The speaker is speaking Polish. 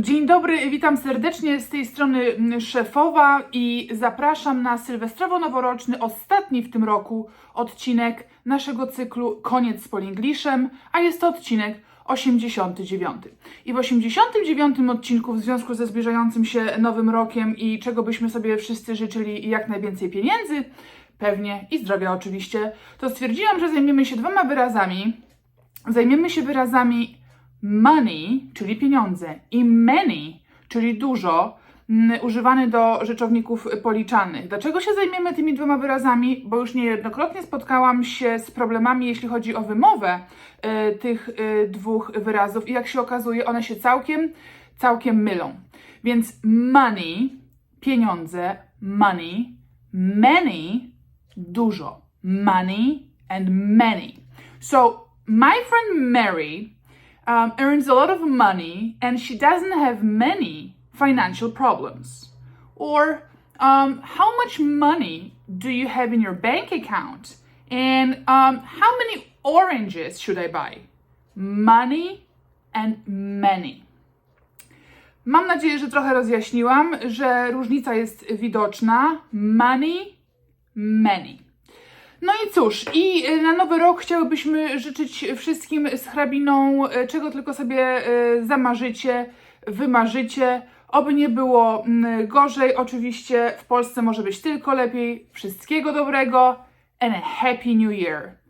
Dzień dobry, witam serdecznie z tej strony szefowa i zapraszam na sylwestrowo-noworoczny, ostatni w tym roku odcinek naszego cyklu Koniec z Polinglishem, a jest to odcinek 89. I w 89 odcinku w związku ze zbliżającym się nowym rokiem i czego byśmy sobie wszyscy życzyli jak najwięcej pieniędzy, pewnie i zdrowia oczywiście, to stwierdziłam, że zajmiemy się dwoma wyrazami. Zajmiemy się wyrazami money, czyli pieniądze, i many, czyli dużo, mm, używany do rzeczowników policzanych. Dlaczego się zajmiemy tymi dwoma wyrazami? Bo już niejednokrotnie spotkałam się z problemami, jeśli chodzi o wymowę e, tych e, dwóch wyrazów i jak się okazuje, one się całkiem, całkiem mylą. Więc money, pieniądze, money, many, dużo. Money and many. So, my friend Mary um, earns a lot of money and she doesn't have many financial problems. Or, um, how much money do you have in your bank account? And um, how many oranges should I buy? Money and many. Mam nadzieję, że trochę rozjaśniłam, że różnica jest widoczna. Money, many. No i cóż, i y, na nowy rok chciałybyśmy życzyć wszystkim z hrabiną, y, czego tylko sobie y, zamarzycie, wymarzycie. Oby nie było gorzej, oczywiście w Polsce może być tylko lepiej. Wszystkiego dobrego and a happy new year.